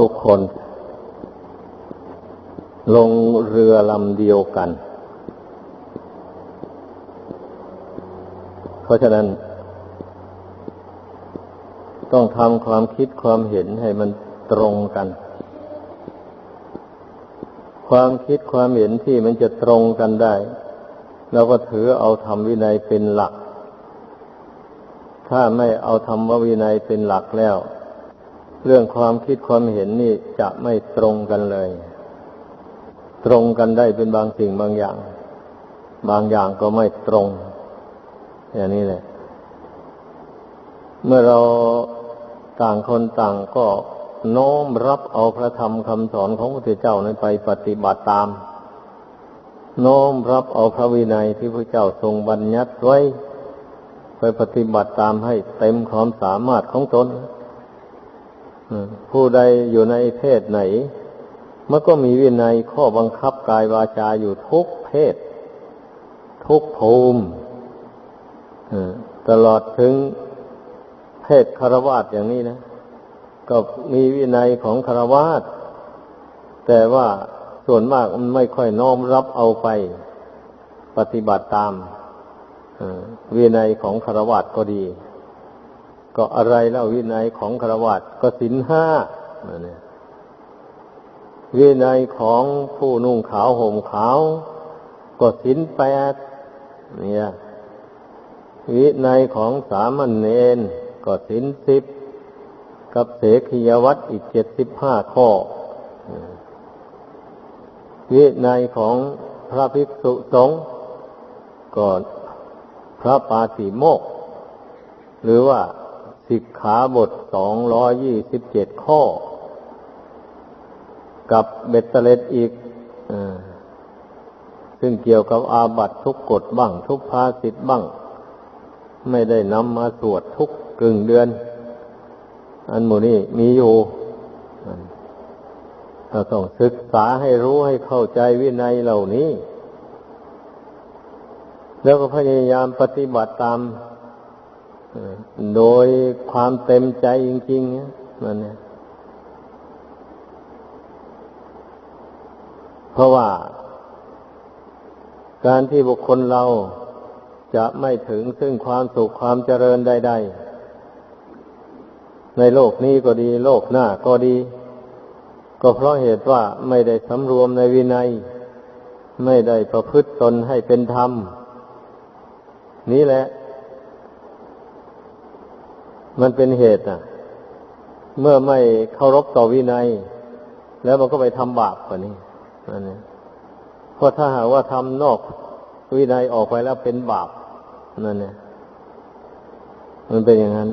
ทุกคน ลงเรือลำเดียวกัน เพราะฉะนั้น ต้องทำความคิดความเห็นให้มันตรงกัน ความคิดความเห็นที่มันจะตรงกันได้เราก็ถือเอาธรรมวินัยเป็นหลัก ถ้าไม่เอาธรรมวินัยเป็นหลักแล้ว เรื่องความคิดความเห็นนี่จะไม่ตรงกันเลย ตรงกันได้เป็นบางสิ่งบางอย่าง บางอย่างก็ไม่ตรง อย่างนี้แหละ เมื่อเราต่างคนต่างก็โน้มรับเอาพระธรรมคำสอนของพระพุทธเจ้านั้นไปปฏิบัติตาม โน้มรับเอาพระวินัยที่พระเจ้าทรงบัญญัติไว้ ไปปฏิบัติตามให้เต็มความสามารถของตน ผู้ใดอยู่ในเพศไหน มันก็มีวินัยข้อบังคับกายวาจาอยู่ทุกเพศ ทุกภูมิตลอดถึงเพศคารวาสอย่างนี้นะ ก็มีวินัยของคารวาสแต่ว่าส่วนมากมันไม่ค่อยน้อมรับเอาไปปฏิบัติตามวินัยของคารวะก็ดี ก็อะไรแล้ววินัยของคารวะก็สินห้าวินัยของผู้นุ่งขาวห่มขาว ก็สินแปดเนี่ยวินัยของสามัญเณรก็สินสิบกับเสขียวัตรอีกเจ็ดสิบห้าข้อ วินัยของพระภิกษุสงฆ์ก่อนพระปาติโมก หรือว่า สิกขาบทสองร้อยี่สิบเจ็ดข้อ กับเบ็ดเตเล็ดอีกอซึ่งเกี่ยวกับอาบัตทุกกฎบ้าง ทุกภาสิทธ์บ้าง ไม่ได้นำมาสวดทุกกึ่งเดือน อันหมูนี้มีอยู่เราต้องศึกษาให้รู้ให้เข้าใจวินัยเหล่านี้ แล้วก็พยายามปฏิบัติตาม โดยความเต็มใจจริงๆนั่นเนี่ยเพราะว่า การที่บุคคลเราจะไม่ถึงซึ่งความสุขความเจริญใดๆในโลกนี้ก็ดี โลกหน้าก็ดี ก็เพราะเหตุว่าไม่ได้สำรวมในวินัย ไม่ได้ประพฤติตนให้เป็นธรรม นี้แหละ มันเป็นเหตุอะ เมื่อไม่เคารพต่อวินัย แล้วมันก็ไปทำบาปกว่านี้นั่นเองเพราะถ้าหากว่าทำนอกวินัยออกไปแล้วเป็นบาปนั่นเนี่ยมันเป็นอย่างนั้น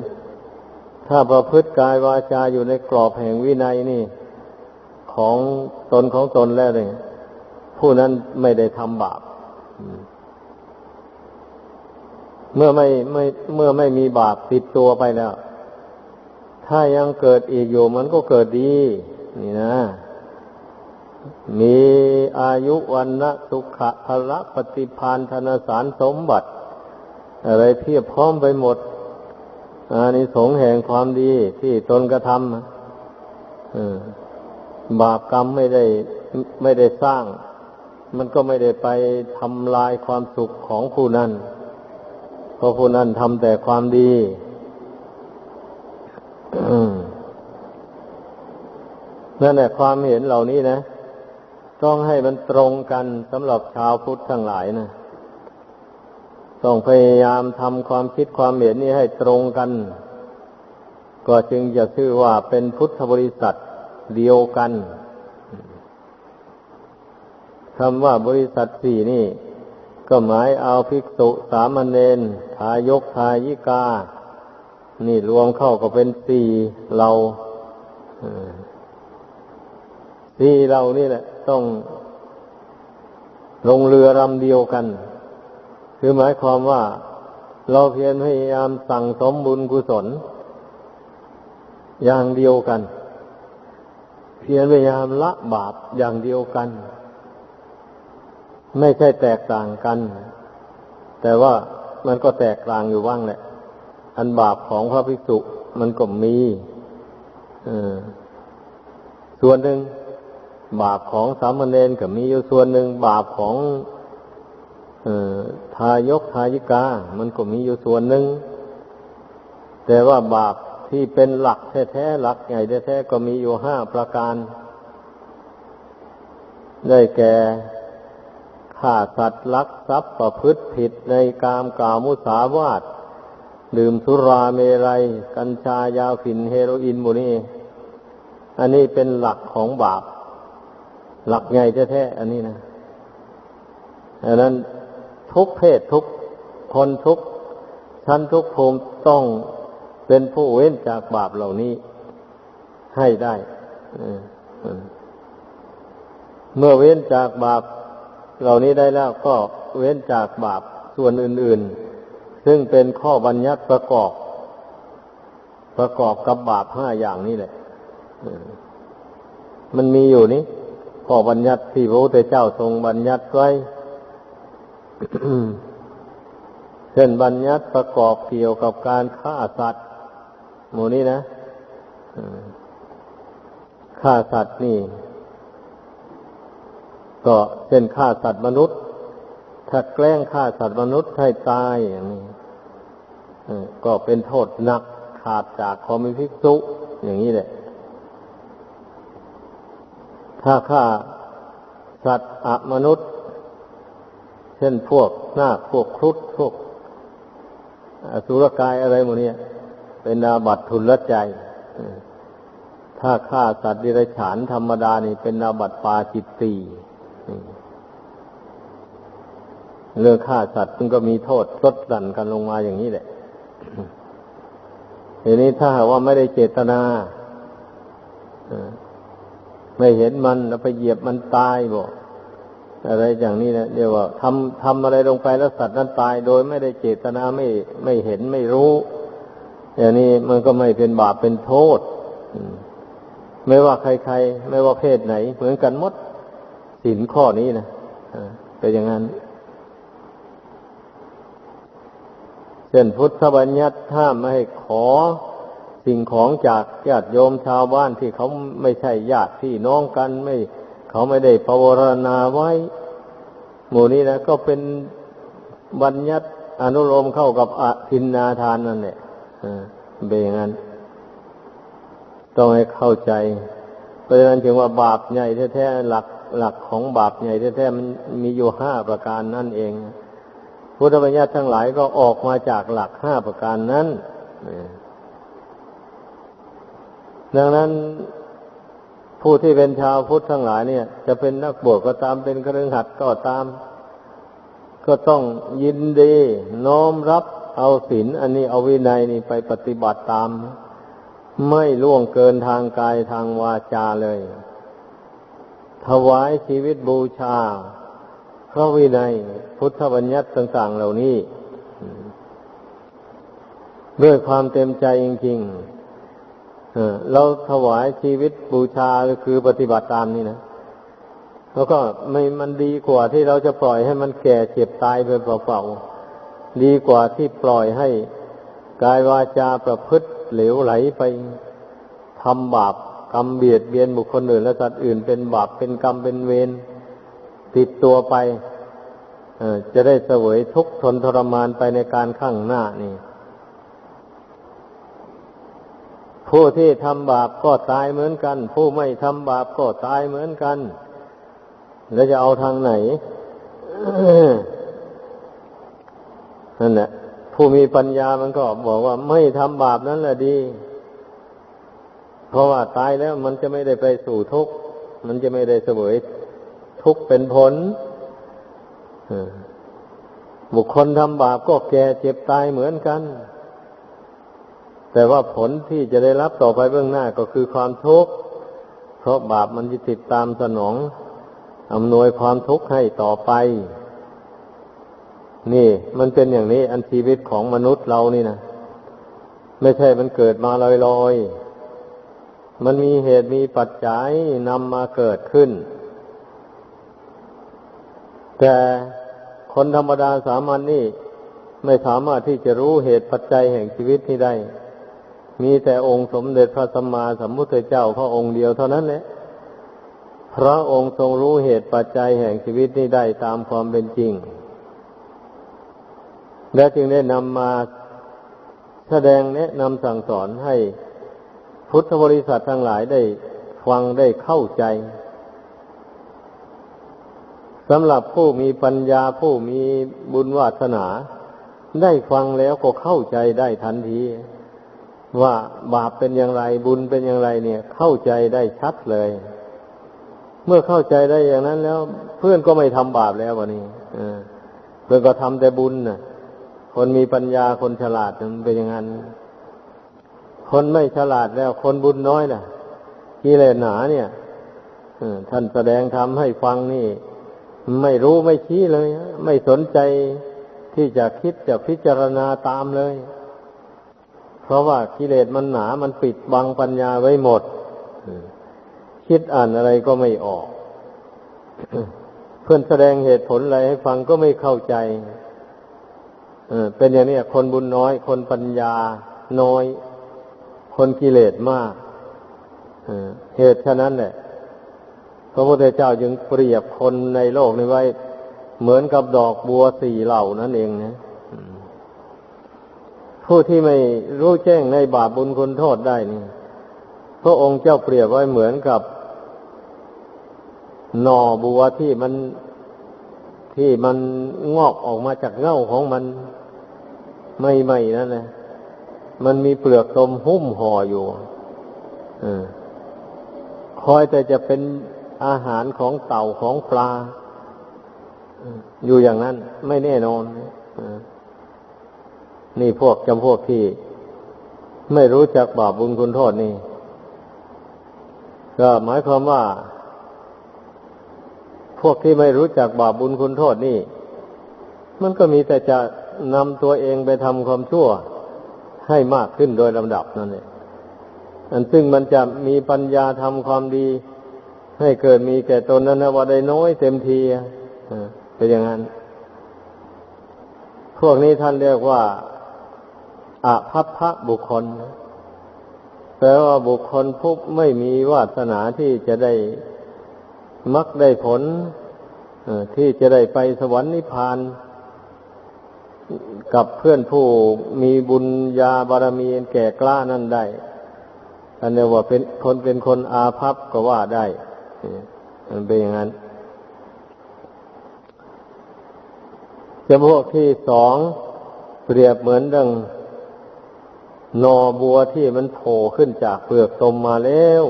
ถ้าประพฤติกายวาจาอยู่ในกรอบแห่งวินัยนี่ ของตนของตนแล้วเลยผู้นั้นไม่ได้ทำบาป เมื่อไม่ไม่เมื่อไม่มีบาปติดตัวไปแล้ว ถ้ายังเกิดอีกอยู่มันก็เกิดดี นี่นะ มีอายุวันนะสุขะพละปฏิพานธนสารสมบัติ อะไรเพียบพร้อมไปหมดอานิสงส์แห่งความดีที่ตนกระทำบาปกรรมไม่ได้ไม่ได้สร้าง มันก็ไม่ได้ไปทำลายความสุขของผู้นั้น เพราะผู้นั้นทำแต่ความดีนั่นแหละความเห็นเหล่านี้นะ ต้องให้มันตรงกันสำหรับชาวพุทธทั้งหลายนะต้องพยายามทำความคิดความเห็นนี้ให้ตรงกัน ก็จึงจะชื่อว่าเป็นพุทธบริษัทเดียวกันคำว่าบริษัทสี่นี่ ก็หมายเอาภิกษุสามเณรทายกทายิกา นี่รวมเข้าก็เป็นสี่เราสี่เรานี่แหละ ต้องลงเรือลำเดียวกัน คือหมายความว่า เราเพียรพยายามสั่งสมบุญกุศล อย่างเดียวกัน เพียรพยายามละบาปอย่างเดียวกัน ไม่ใช่แตกต่างกัน แต่ว่ามันก็แตกต่างอยู่บ้างแหละ อันบาปของพระภิกษุมันก็มีส่วนหนึ่ง บาปของสามเณรก็มีอยู่ส่วนหนึ่ง บาปของอทายกทายิกา มันก็มีอยู่ส่วนหนึ่ง แต่ว่าบาปที่เป็นหลักแท้ๆหลักใหญ่แท้ๆก็มีอยู่ห้าประการ ได้แก่ ฆ่าสัตว์ลักทรัพย์ประพฤติผิดในกามกล่าวมุสาวาทดื่มสุราเมรัย กัญชายาฝิ่นเฮโรอีนมูนี่อันนี้เป็นหลักของบาป หลักใหญ่แท้ๆอันนี้นะอันนั้นทุกเพศทุกคนทุกชั้นทุกภูมิต้องเป็นผู้เว้นจากบาปเหล่านี้ให้ได้ เมื่อเว้นจากบาป เหล่านี้ได้แล้วก็เว้นจากบาปส่วนอื่น ๆ ซึ่งเป็นข้อบัญญัติประกอบ ประกอบกับบาปห้าอย่างนี้แหละมันมีอยู่นี่ข้อบัญญัติที่พระพุทธเจ้าทรงบัญญัติไว้เช่นบัญญัติประกอบเกี่ยวกับการฆ่าสัตว์ หมู่นี้นะฆ่าสัตว์นี่ ก็เช่นฆ่าสัตว์มนุษย์ ถ้าแกล้งฆ่าสัตว์มนุษย์ให้ตายอย่างนี้ก็เป็นโทษหนักขาดจากคอมิภิกษุอย่างนี้แหละ ถ้าฆ่าสัตว์อมนุษย์ เช่นพวกนาคพวกครุฑพวกอสุรกายอะไรหมดเนี่ยเป็นนาบัติทุนละใจ ถ้าฆ่าสัตว์ดิรัจฉานธรรมดานี่เป็นนาบัติปาจิตตี เรื่องฆ่าสัตว์มันก็มีโทษลดหลั่นกันลงมาอย่างนี้แหละทีนี้ถ้าหากว่าไม่ได้เจตนาไม่เห็นมันแล้วไปเหยียบมันตายบอกอะไรอย่างนี้นะเดี๋ยวว่าทำทำอะไรลงไปแล้วสัตว์นั้นตาย โดยไม่ได้เจตนาไม่ไม่เห็นไม่รู้ อย่างนี้มันก็ไม่เป็นบาปเป็นโทษไม่ว่าใครๆ ไม่ว่าเพศไหน เหมือนกันหมด สินข้อนี้นะเป็นอย่างนั้นเช่นพุทธบัญญัติถ้าไม่ให้ขอสิ่งของจากญาติโยมชาวบ้านที่เขาไม่ใช่ญาติพี่น้องกันไม่ เขาไม่ได้ปวารณาไว้ หมู่นี้นะก็เป็นบัญญัติอนุโลมเข้ากับอภินนาทานนั่นแหละเป็นอย่างนั้น ต้องให้เข้าใจ เพราะฉะนั้นจึงว่าบาปใหญ่แท้ๆหลัก หลักของบาปใหญ่แท้ๆมันมีอยู่ห้าประการนั่นเอง พุทธบัญญัติทั้งหลายก็ออกมาจากหลักห้าประการนั้นดังนั้นผู้ที่เป็นชาวพุทธทั้งหลายเนี่ย จะเป็นนักบวชก็ตามเป็นครือขัดก็ตาม ก็ต้องยินดีน้อมรับเอาศีลอันนี้เอาวินัยนี่ไปปฏิบัติตาม ไม่ล่วงเกินทางกายทางวาจาเลย ถวายชีวิตบูชา พระวินัย พุทธบัญญัติต่าง ๆ เหล่านี้ ด้วยความเต็มใจจริงๆเราถวายชีวิตบูชาคือปฏิบัติตามนี่นะแล้วก็ไม่มันดีกว่าที่เราจะปล่อยให้มันแก่เจ็บตายไปเปล่าๆดีกว่าที่ปล่อยให้กายวาจาประพฤติเหลวไหลไปทำบาป กรรมเบียดเบียนบุคคลอื่น และสัตว์อื่นเป็นบาปเป็นกรรมเป็นเวรติดตัวไปจะได้เสวยทุกข์ทนทรมานไปในการข้างหน้านี่ ผู้ที่ทำบาปก็ตายเหมือนกัน ผู้ไม่ทำบาปก็ตายเหมือนกัน แล้วจะเอาทางไหนนั่นแหละผู้มีปัญญามันก็บอกว่าไม่ทำบาปนั่นแหละดี เพราะว่าตายแล้วมันจะไม่ได้ไปสู่ทุกข์ มันจะไม่ได้เสวยทุกข์เป็นผลบุคคลทำบาปก็แก่เจ็บตายเหมือนกัน แต่ว่าผลที่จะได้รับต่อไปเบื้องหน้าก็คือความทุกข์ เพราะบาปมันจะติดตามสนองอำนวยความทุกข์ให้ต่อไป นี่ มันเป็นอย่างนี้อันชีวิตของมนุษย์เรานี่นะ ไม่ใช่มันเกิดมาลอยๆ มันมีเหตุมีปัจจัยนำมาเกิดขึ้น แต่คนธรรมดาสามัญนนี่ไม่สามารถที่จะรู้เหตุปัจจัยแห่งชีวิตนี้ได้ มีแต่องค์สมเด็จพระสัมมาสัมพุทธเจ้าพระองค์เดียวเท่านั้นแหละ พระองค์ทรงรู้เหตุปัจจัยแห่งชีวิตนี้ได้ตามความเป็นจริง และจึงได้นำมาแสดงแนะนำสั่งสอนให้ พุทธบริษัททั้งหลายได้ฟังได้เข้าใจสำหรับผู้มีปัญญาผู้มีบุญวาสนา ได้ฟังแล้วก็เข้าใจได้ทันที ว่าบาปเป็นอย่างไรบุญเป็นอย่างไรเนี่ย เข้าใจได้ชัดเลย เมื่อเข้าใจได้อย่างนั้นแล้ว เพื่อนก็ไม่ทำบาปแล้ววันนี้เพื่อนก็ทำแต่บุญน่ะคนมีปัญญาคนฉลาดมันเป็นอย่างนั้น คนไม่ฉลาดแล้ว คนบุญน้อยน่ะกิเลสหนาเนี่ยท่านแสดงธรรมให้ฟังนี่ ไม่รู้ไม่ชี้เลยไม่สนใจที่จะคิดจะพิจารณาตามเลย เพราะว่ากิเลสมันหนามันปิดบังปัญญาไว้หมดคิดอ่านอะไรก็ไม่ออก เพื่อนแสดงเหตุผลอะไรให้ฟังก็ไม่เข้าใจเป็นอย่างนี้คนบุญน้อย คนปัญญาน้อย คนกิเลสมากเหตุฉะนั้นแหละพระพุทธเจ้าจึงเปรียบคนในโลกนี้ไว้ เหมือนกับดอกบัวสี่เหล่านั่นเองนะผู้ที่ไม่รู้แจ้งในบาปบุญคุณโทษได้นี่พระองค์เจ้าเปรียบไว้เหมือนกับหน่อบัวที่มันที่มันงอกออกมาจากเง่าของมันไม่ไม่นั่นนะ มันมีเปลือกตมหุ้มห่ออยู่อคอยแต่จะเป็นอาหารของเต่าของปลา อยู่อย่างนั้น ไม่แน่นอนนี่พวกจำพวกที่ ไม่รู้จักบาปบุญคุณโทษนี่ ก็หมายความว่า พวกที่ไม่รู้จักบาปบุญคุณโทษนี่ มันก็มีแต่จะนำตัวเองไปทำความชั่ว ให้มากขึ้นโดยลำดับนั่นเองอันซึ่งมันจะมีปัญญาทำความดี ให้เกิดมีแก่ตนนั้นนะว่าได้น้อยเต็มทีเป็นอย่างนั้น พวกนี้ท่านเรียกว่าอาภัพพะบุคคลแปลว่าบุคคลผู้ไม่มีวาสนาที่จะได้มักได้ผลที่จะได้ไปสวรรค์นิพพาน กับเพื่อนผู้มีบุญญาบารมีแก่กล้านั่นได้อันนี้ว่าเป็นคนเป็นคนอาภัพก็ว่าได้มันเป็นอย่างนั้นจำพวกที่สองเปรียบเหมือนดังนอบัวที่มันโผล่ขึ้นจากเปลือกตมมาแล้ว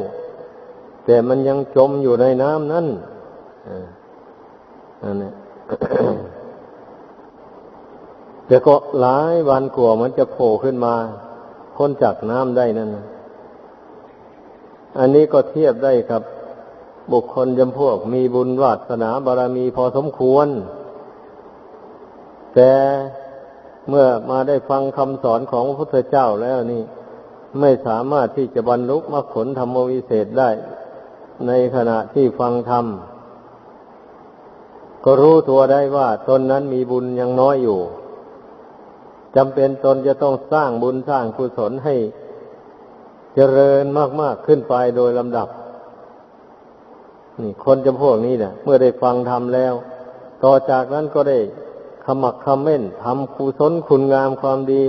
แต่มันยังจมอยู่ในน้ำนั่นอันนี้ แต่ก็หลายวันกว่ามันจะโผล่ขึ้นมาพ้นจากน้ำได้นั่นอันนี้ก็เทียบได้ครับ บุคคลจำพวกมีบุญวาสนาบารมีพอสมควร แต่เมื่อมาได้ฟังคำสอนของพระพุทธเจ้าแล้วนี่ ไม่สามารถที่จะบรรลุมรรคผลธรรมวิเศษได้ ในขณะที่ฟังธรรม ก็รู้ตัวได้ว่าตนนั้นมีบุญยังน้อยอยู่ จำเป็นตนจะต้องสร้างบุญสร้างกุศลให้เจริญมาก ๆ ขึ้นไปโดยลำดับ นี่คนจำพวกนี้เนี่ยเมื่อได้ฟังธรรมแล้ว ต่อจากนั้นก็ได้ขมักขม้นทำกุศลคุณงามความดี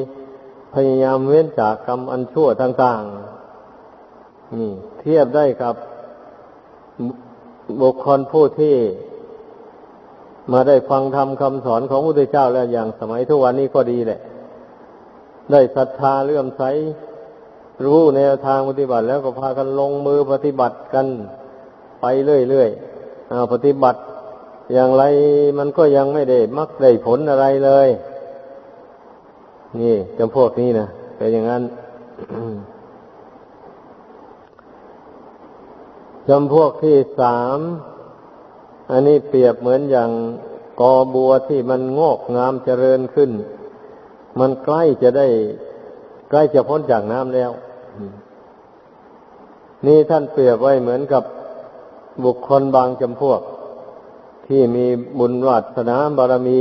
พยายามเว้นจากกรรมอันชั่วต่างๆนี่เทียบได้กับบุคคลผู้ที่ มาได้ฟังธรรมคำสอนของพระพุทธเจ้าแล้วอย่างสมัยทุกวันนี้ก็ดีแหละ ได้ศรัทธาเลื่อมใส รู้แนวทางปฏิบัติ แล้วก็พากันลงมือปฏิบัติกันไปเรื่อยๆปฏิบัติอย่างไรมันก็ยังไม่ได้มักได้ผลอะไรเลย นี่จำพวกนี้นะเป็นอย่างนั้นจำพวกที่สาม อันนี้เปรียบเหมือนอย่างกอบัวที่มันงอกงามเจริญขึ้น มันใกล้จะได้ ใกล้จะพ้นจากน้ำแล้ว นี่ท่านเปรียบไว้เหมือนกับบุคคลบางจำพวก ที่มีบุญวัสนาบารมี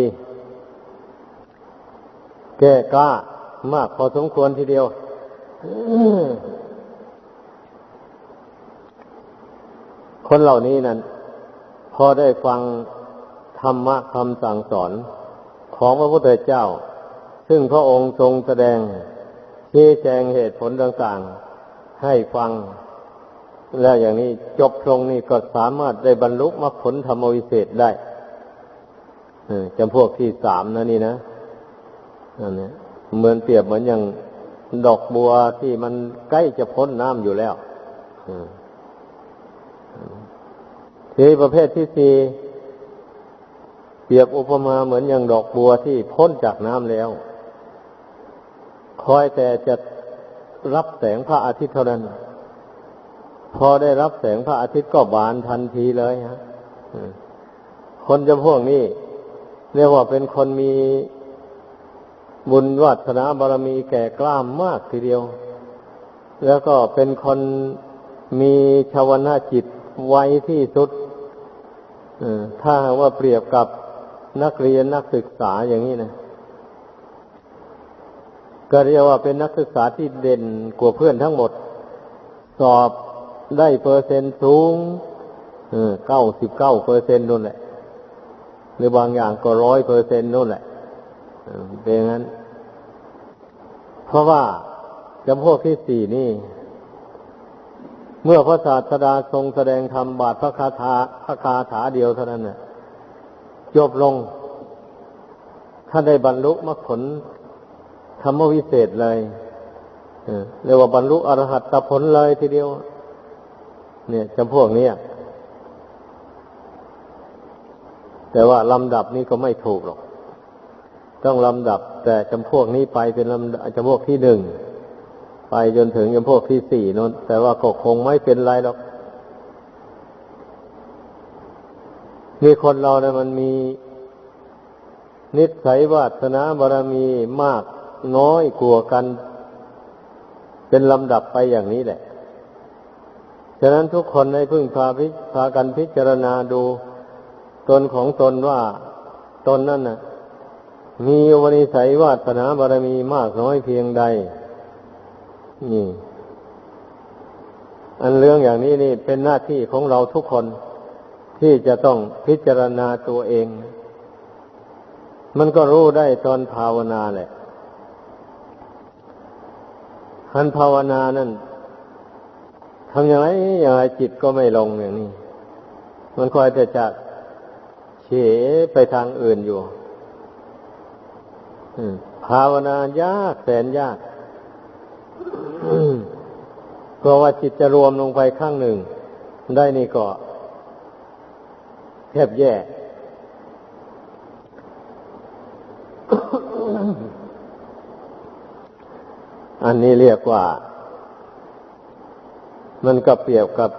แก่กล้ามากพอสมควรทีเดียวคนเหล่านี้นั้นพอได้ฟังธรรมะคำสั่งสอนของพระพุทธเจ้า ซึ่งพระองค์ทรงแสดงชี้แจงเหตุผลต่างๆให้ฟัง แล้วอย่างนี้จบตรงนี้ก็สามารถได้บรรลุมรรคผลธรรมวิเศษได้จำพวกที่สามนะนี่นะอันนี้เหมือนเปรียบเหมือนอย่างดอกบัวที่มันใกล้จะพ้นน้ำอยู่แล้วทีประเภทที่สี่เปรียบอุปมาเหมือนอย่างดอกบัวที่พ้นจากน้ำแล้ว คอยแต่จะรับแสงพระอาทิตย์เท่านั้น พอได้รับแสงพระอาทิตย์ก็บานทันทีเลยฮะคนจำพวกนี้เรียกว่าเป็นคนมีบุญวัฒนาบารมีแก่กล้ามมากทีเดียว แล้วก็เป็นคนมีชาวนาจิตไวที่สุดถ้าว่าเปรียบกับนักเรียนนักศึกษาอย่างนี้นะ ก็เรียกว่าเป็นนักศึกษาที่เด่นกว่าเพื่อนทั้งหมด สอบได้เปอร์เซ็นต์สูงเก้าสิบเก้าเปอร์เซ็นต์นู่นแหละ หรือบางอย่างก็ร้อยเปอร์เซ็นต์นู่นแหละเป็นงั้น เพราะว่าจำพวกที่สี่นี่ เมื่อพระศาสดาทรงแสดงธรรมบาทพระคาถาพระคาถาเดียวเท่านั้นน่ะจบลงท่านได้บรรลุมรรคผล ธรรมวิเศษเลยเรียกว่าบรรลุอรหัตผลเลยทีเดียว เนี่ยจำพวกนี้แต่ว่าลำดับนี้ก็ไม่ถูกหรอก ต้องลำดับ แต่จำพวกนี้ไปเป็นลำจำพวกที่หนึ่งไปจนถึงจำพวกที่สี่นนแต่ว่าก็คงไม่เป็นไรหรอกนี่คนเราเนี่ยมันมี นิสัยวาสนาบารมีมาก น้อยกลัวกัน เป็นลำดับไปอย่างนี้แหละ ฉะนั้นทุกคนในพึ่งพาพิพากันพิจารณาดูตนของตนว่าตนนั่นน่ะ มีวนิสัยวาสนาบารมีมากน้อยเพียงใด นี่ อันเรื่องอย่างนี้นี่เป็นหน้าที่ของเราทุกคนที่จะต้องพิจารณาตัวเอง มันก็รู้ได้ตอนภาวนาแหละ ทันภาวนานั่นทำอย่างไรอย่างไรจิตก็ไม่ลงอย่างนี้ มันคอยแต่จะเฉไปทางอื่นอยู่ภาวนายากแสนยากเพราะว่าจิตจะรวมลงไปข้างหนึ่ง ได้นี่ก็แทบแย่ อันนี้เรียกว่า มันก็เปรียบกับ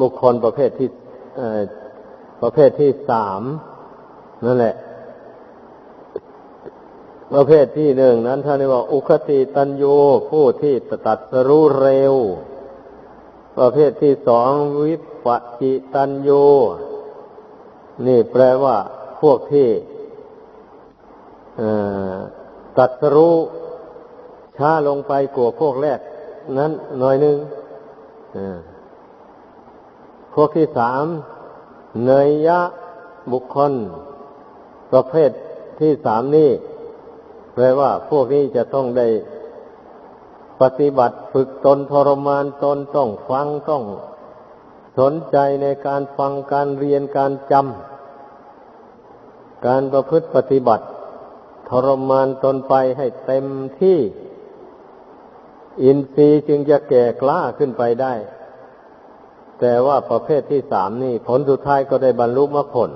บุคคลประเภทที่ประเภทที่สามนั่นแหละ ประเภทที่หนึ่งนั้นท่านเรียกว่า อุคติตันยูผู้ที่ตัดสรู้เร็ว ประเภทที่สองวิปจิตันยูนี่แปลว่าพวกที่ตัดรู้ ช้าลงไปกว่าพวกแรก นั้นหน่อยหนึ่งพวกที่สามเนยยะบุคคล ประเภทที่สามนี่แปลว่าพวกนี้จะต้องได้ปฏิบัติฝึกตนทรมานตนต้องฟังต้องสนใจในการฟังการเรียนการจำการประพฤติปฏิบัติ ทรมานตนไปให้เต็มที่ อินทรีย์จึงจะแก่กล้าขึ้นไปได้ แต่ว่าประเภทที่สามนี่ ผลสุดท้ายก็ได้บรรลุมรรคผล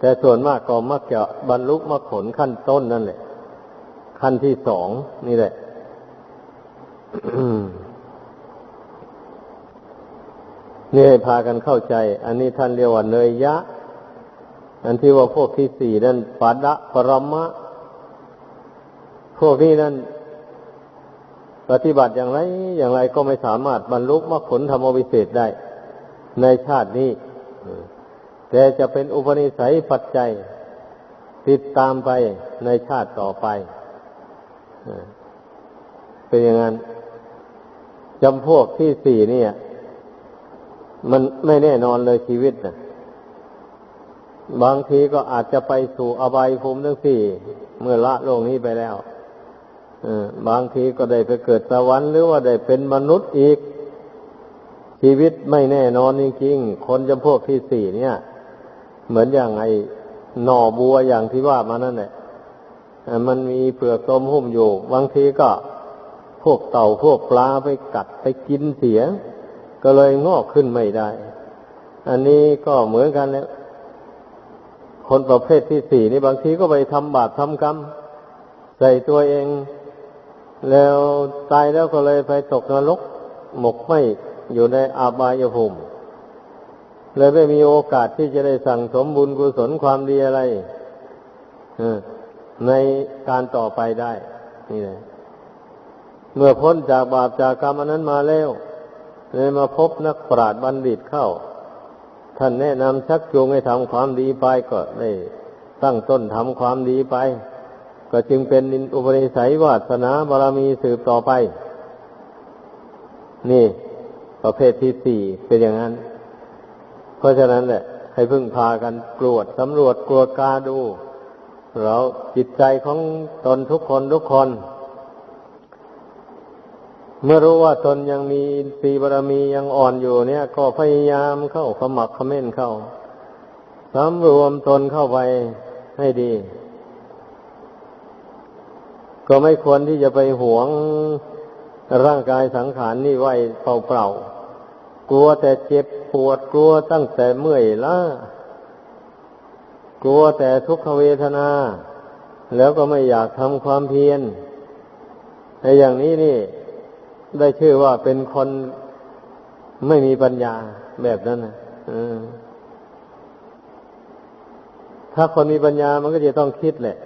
แต่ส่วนมากก็มักจะบรรลุมรรคผลขั้นต้นนั่นแหละ ขั้นที่สองนี่แหละนี่ให้พากันเข้าใจ อันนี้ท่านเรียกว่าเนยยะ อันที่ว่าพวกที่สี่นั่นปัดะปรมะ พวกนี้นั่นปฏิบัติอย่างไร อย่างไรก็ไม่สามารถบรรลุมรรคผลธรรมวิเศษได้ ในชาตินี้แต่จะเป็นอุปนิสัยปัจจัย ติดตามไปในชาติต่อไปเป็นอย่างนั้นจำพวกที่สี่เนี่ย มันไม่แน่นอนเลยชีวิตนะบางทีก็อาจจะไปสู่อบายภูมิทั้งสี่ เมื่อละโลกนี้ไปแล้ว บางทีก็ได้ไปเกิดสวรรค์หรือว่าได้เป็นมนุษย์อีก ชีวิตไม่แน่นอนจริงๆคนจำพวกที่สี่เนี่ย เหมือนอย่างไอ้หน่อบัวอย่างที่ว่ามานั่นแหละมันมีเปลือกตมหุ้มอยู่ บางทีก็พวกเต่าพวกปลาไปกัดไปกินเสีย ก็เลยงอกขึ้นไม่ได้ อันนี้ก็เหมือนกันแล้ว คนประเภทที่สี่นี่บางทีก็ไปทำบาปทำกรรมใส่ตัวเอง แล้วตายแล้วก็เลยไปตกนรกหมกไหมอยู่ในอาบายภูมิเลยไม่มีโอกาสที่จะได้สั่งสมบุญกุศลความดีอะไรในการต่อไปได้ นี่เลยเมื่อพ้นจากบาปจากกรรมอันนั้นมาแล้วเลยมาพบนักปราชญ์บัณฑิตเข้า ท่านแนะนำชักจูงให้ทำความดีไปก็ได้ตั้งต้นทำความดีไป ก็จึงเป็นอุปนิสัยวาสนาบารมีสืบต่อไป นี่ ประเภทที่สี่เป็นอย่างนั้น เพราะฉะนั้นแหละให้พึ่งพากันกรวดสำรวจกรวดกาดู เราจิตใจของตนทุกคนทุกคน เมื่อรู้ว่าตนยังมีสีบารมียังอ่อนอยู่เนี่ย ก็พยายามเข้าขมักขม้นเข้าสำรวมตนเข้าไปให้ดี ก็ไม่ควรที่จะไปหวงร่างกายสังขารนี่ไว้เปล่าๆ กลัวแต่เจ็บปวดกลัวตั้งแต่เมื่อยล้ากลัวแต่ทุกขเวทนา แล้วก็ไม่อยากทำความเพียรในอย่างนี้นี่ ได้ชื่อว่าเป็นคนไม่มีปัญญาแบบนั้นนะถ้าคนมีปัญญามันก็จะต้องคิดแหละ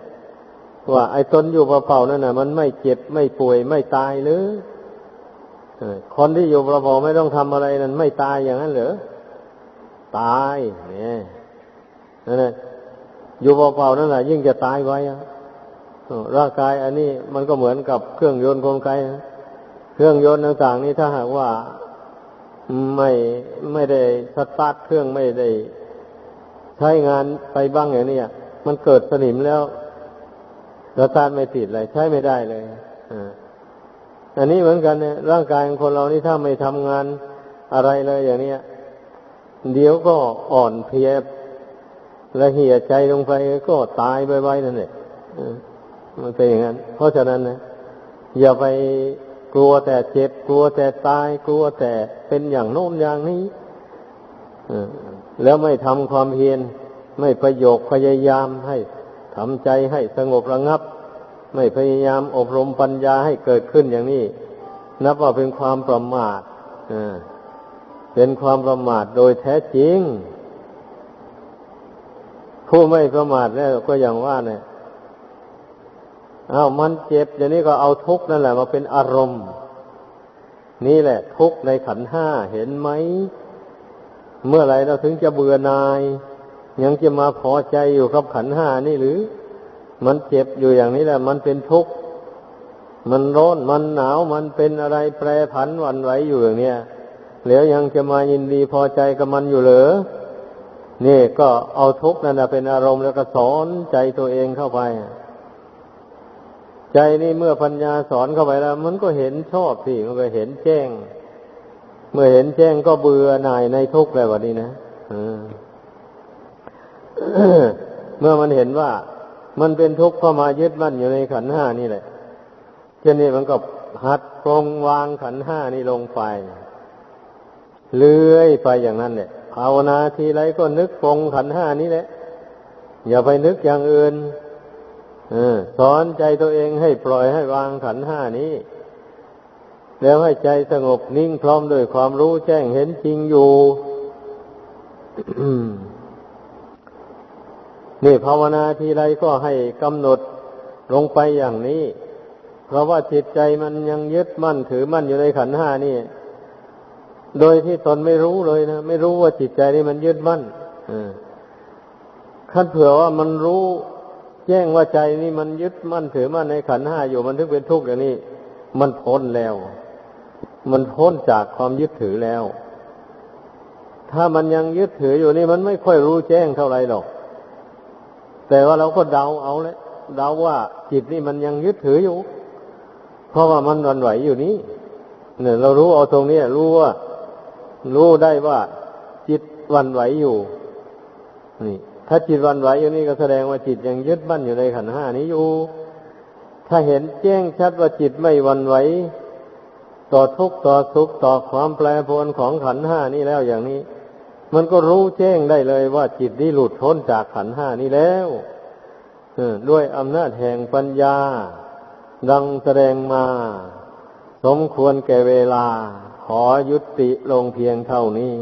ว่าไอ้ตนอยู่เปล่าๆนั่นน่ะ มันไม่เจ็บไม่ป่วยไม่ตายหรือคนที่อยู่เปล่าๆไม่ต้องทำอะไรนั่นไม่ตายอย่างนั้นเหรอตายเนี่ยนั่นแหละอยู่เปล่าๆนั่นแหละยิ่งจะตายไว้ร่างกายอันนี้มันก็เหมือนกับเครื่องยนต์กลไกเครื่องยนต์ต่างๆ นี้ถ้าหากว่าไม่ไม่ได้สตาร์ทเครื่องไม่ได้ ใช้งานไปบ้างอย่างนี้มันเกิดสนิมแล้ว สตาร์ทไม่ติดเลยใช้ไม่ได้เลยอันนี้เหมือนกันเนี่ยร่างกายของคนเรานี่ถ้าไม่ทำงานอะไรเลยอย่างนี้เดี๋ยวก็อ่อนเพลียและเหี่ยใจลงไปก็ตายไปไว้นั่นแหละมันเป็นอย่างนั้น เพราะฉะนั้นนะอย่าไปกลัวแต่เจ็บกลัวแต่ตายกลัวแต่เป็นอย่างโน้นอย่างนี้แล้วไม่ทำความเพียรไม่ประโยคพยายามให้ ทำใจให้สงบระงับ ไม่พยายามอบรมปัญญาให้เกิดขึ้นอย่างนี้ นับว่าเป็นความประมาทเป็นความประมาทโดยแท้จริง ผู้ไม่ประมาทแล้วก็อย่างว่าเนี่ยอา้าวมันเจ็บอย่างนี้ก็เอาทุกข์นั่นแหละมาเป็นอารมณ์ นี่แหละ ทุกข์ในขันห้าเห็นไหม เมื่อไรเราถึงจะเบื่อนาย ยังจะมาพอใจอยู่กับขันห้านี่หรือ มันเจ็บอยู่อย่างนี้แหละ มันเป็นทุกข์ มันร้อน มันหนาว มันเป็นอะไรแปรผันวันไหวอยู่อย่างเนี้ยแล้วยังจะมายินดีพอใจกับมันอยู่เหรอ นี่ก็เอาทุกข์นั่นแหละเป็นอารมณ์แล้วก็สอนใจตัวเองเข้าไป ใจนี่เมื่อปัญญาสอนเข้าไปแล้ว มันก็เห็นชอบสิมันก็เห็นแจ้ง เมื่อเห็นแจ้งก็เบื่อหน่ายในทุกข์แล้ววันนี้นะ เมื่อมันเห็นว่ามันเป็นทุกข์เพรามายึดมั่นอยู่ในขันห้านี่แหละเช่นนี้มันก็หัดปรงวางขันห้านี่ลงไปเลื่อยไปอย่างนั้นเนี่ยภาวนาทีไรก็นึกปรงขันห้านี้แหละ อย่าไปนึกอย่างอื่นอสอนใจตัวเองให้ปล่อยให้วางขันห้านี้ แล้วให้ใจสงบนิ่งพร้อมด้วยความรู้แจ้งเห็นจริงอยู่ นี่ภาวนาทีไรก็ให้กำหนดลงไปอย่างนี้ เพราะว่าจิตใจมันยังยึดมั่นถือมั่นอยู่ในขันห้านี่ โดยที่ตนไม่รู้เลยนะ ไม่รู้ว่าจิตใจนี่มันยึดมั่นขั้นเผื่อว่ามันรู้แจ้งว่าใจนี่มันยึดมั่นถือมั่นในขันห้าอยู่มันถึงเป็นทุกข์อย่างนี้ มันพ้นแล้ว มันพ้นจากความยึดถือแล้ว ถ้ามันยังยึดถืออยู่นี่มันไม่ค่อยรู้แจ้งเท่าไหร่หรอก แต่ว่าเราก็เดาเอาเลยเดาว่าจิตนี่มันยังยึดถืออยู่ เพราะว่ามันวันไหวอยู่นี้เนี่ยเรารู้เอาตรงนี้รู้ว่า รู้ได้ว่า จิตวันไหวอยู่นี่ ถ้าจิตวันไหวอยู่นี่ก็แสดงว่าจิตยังยึดมั่นอยู่ในขันห้านี้อยู่ ถ้าเห็นแจ้งชัดว่าจิตไม่วันไหว ต่อทุกข์ต่อสุขต่อความแปรปรวนของขันห้านี้แล้วอย่างนี้ มันก็รู้แจ้งได้เลยว่าจิตนี้หลุดพ้นจากขันห้านี้แล้วด้วยอำนาจแห่งปัญญา ดังแสดงมา สมควรแก่เวลา ขอยุติลงเพียงเท่านี้